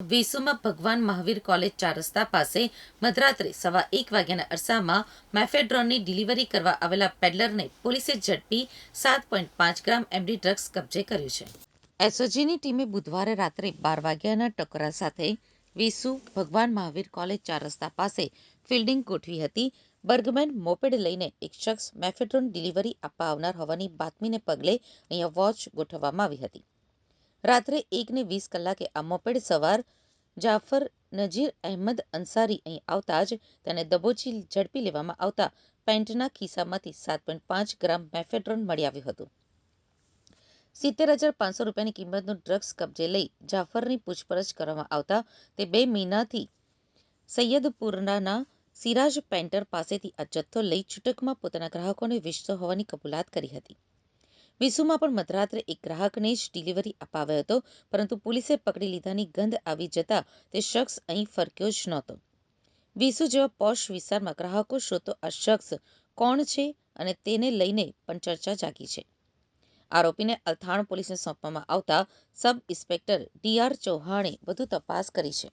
વેસુમાં ભગવાન મહાવીર કોલેજ ચાર રસ્તા પાસે મધરાત્રે સવા એક વાગ્યાના અરસામાં મેફેડ્રોનની ડિલિવરી કરવા આવેલા પેડલરને પોલીસે ઝડપી સાત પોઈન્ટ પાંચ ગ્રામ એમડી ડ્રગ્સ કબજે કર્યું છે. એસઓજીની ટીમે બુધવારે રાત્રે બાર વાગ્યાના ટકોરા સાથે વેસુ ભગવાન મહાવીર કોલેજ ચાર રસ્તા પાસે ફિલ્ડિંગ ગોઠવી હતી. બર્ગમેન મોપેડ લઈને એક શખ્સ મેફેડ્રોન ડિલિવરી આપવા આવનાર હોવાની બાતમીને પગલે અહીંયા વોચ ગોઠવવામાં આવી હતી. રાત્રે એકને વીસ કલાકે આ મોપેડ સવાર જાફર નજીર અહેમદ અંસારી અહીં આવતા જ તેને દબોચી ઝડપી લેવામાં આવતા પેન્ટના ખિસ્સામાંથી સાત પોઈન્ટ પાંચ ગ્રામ મેફેડ્રોન મળી આવ્યું હતું. સિત્તેર હજાર પાંચસો રૂપિયાની કિંમતનું ડ્રગ્સ કબજે લઈ જાફરની પૂછપરછ કરવામાં આવતા તે બે મહિનાથી સૈયદપુરાના સિરાજ પેન્ટર પાસેથી આ જથ્થો લઈ છૂટકમાં પોતાના ગ્રાહકોને વેચતો હોવાની કબૂલાત કરી હતી. વિસુમાં પણ મધરાત્રે એક ગ્રાહકને જ ડિલિવરી અપાવ્યો હતો, પરંતુ પોલીસે પકડી લીધાની ગંધ આવી જતા તે શખ્સ અહીં ફરક્યો જ નહોતો. વિસુ જેવા પોશ વિસ્તારમાં ગ્રાહકો શોધતો આ શખ્સ કોણ છે અને તેને લઈને પણ ચર્ચા જાગી છે. આરોપીને અલથાણ પોલીસને સોંપવામાં આવતા સબ ઇન્સ્પેક્ટર ડીઆર ચૌહાણે વધુ તપાસ કરી છે.